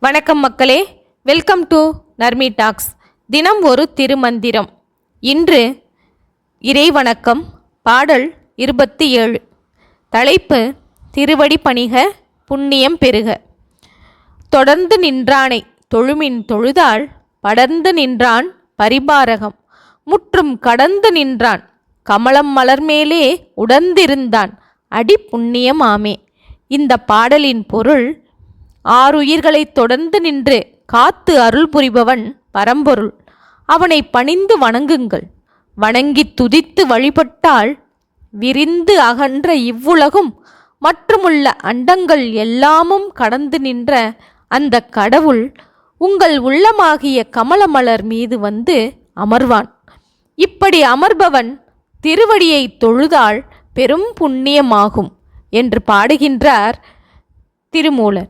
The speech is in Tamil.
வணக்கம் மக்களே. வெல்கம் டு நர்மி டாக்ஸ் தினம் ஒரு திருமந்திரம். இன்று இறைவணக்கம் பாடல் இருபத்தி ஏழு. தலைப்பு திருவடி பணிக புண்ணியம் பெருக. தொடர்ந்து நின்றானை தொழுமின் தொழுதாள் படர்ந்து நின்றான் பரிபாரகம். முற்றும் கடந்து நின்றான் கமலம் மலர்மேலே உடந்திருந்தான் அடி புண்ணியமாமே. இந்த பாடலின் பொருள் ஆறுயிர்களை தொடர்ந்து நின்று காத்து அருள் புரிபவன் பரம்பொருள். அவனை பணிந்து வணங்குங்கள். வணங்கித் துதித்து வழிபட்டால் விரிந்து அகன்ற இவ்வுலகும் மற்றுமுள்ள அண்டங்கள் எல்லாமும் கடந்து நின்ற அந்த கடவுள் உங்கள் உள்ளமாகிய கமலமலர் மீது வந்து அமர்வான். இப்படி அமர்பவன் திருவடியை தொழுதால் பெரும் புண்ணியமாகும் என்று பாடுகின்றார் திருமூலர்.